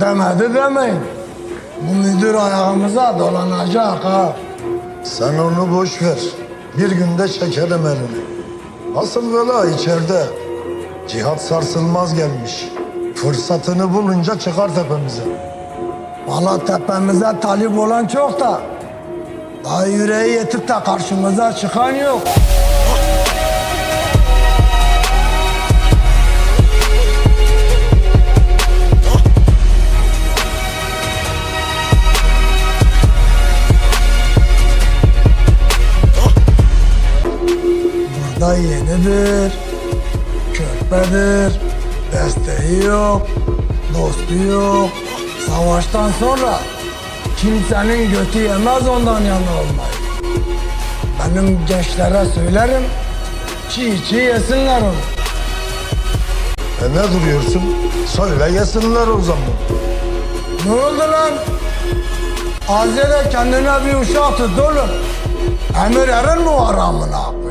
Demedi demeyin. Bu müdür ayağımıza dolanacak ha. Sen onu boş ver. Bir günde çekerim elini. Asıl bela içeride. Cihat sarsılmaz gelmiş. Fırsatını bulunca çıkar tepemize. Valla tepemize talip olan çok da. Daha yüreği yetip de karşımıza çıkan yok. Burada yenidir, körpedir, desteği yok, dostu yok. Savaştan sonra kimsenin götü yemez ondan yana olmayı. Benim gençlere söylerim, çiğ çiğ yesinler onu. E ne duruyorsun? Söyle yesinler o zaman. Ne oldu lan? Azere kendine bir uşak tut oğlum. Emir erin mi var amına?